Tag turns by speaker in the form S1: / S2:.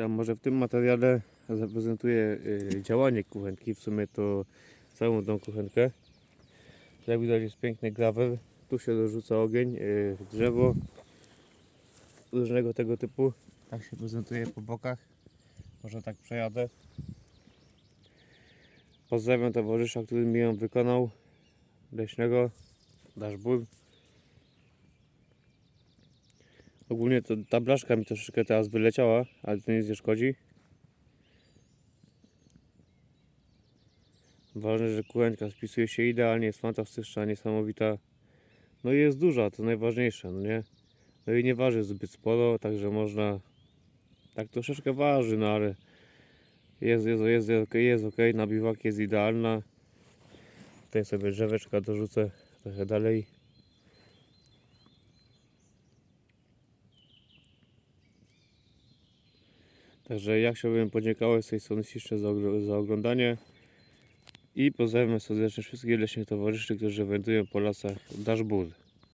S1: Tam może w tym materiale zaprezentuję y, działanie kuchenki, w sumie to całą tą kuchenkę. Jak widać jest piękny grawer, tu się dorzuca ogień, y, drzewo różnego tego typu. Tak się prezentuje po bokach. Może tak przejadę. Pozdrawiam towarzysza, który mi ją wykonał. Leśnego. Dashboard. Ogólnie to ta blaszka mi troszeczkę teraz wyleciała, ale to nic nie szkodzi. Ważne, że kuchenka spisuje się idealnie, jest fantastyczna, niesamowita. No i jest duża, to najważniejsze, no nie? No i nie waży zbyt sporo, także można... Tak troszeczkę waży, no ale... Jest, jest, jest, jest, ok, jest ok, na biwak jest idealna. Tutaj sobie drzeweczka dorzucę trochę dalej. Także ja chciałbym podziękować z tej strony ślicznie za, za oglądanie. I pozdrawiam serdecznie wszystkich leśnych towarzyszy, którzy wędrują po lasach Dashboard.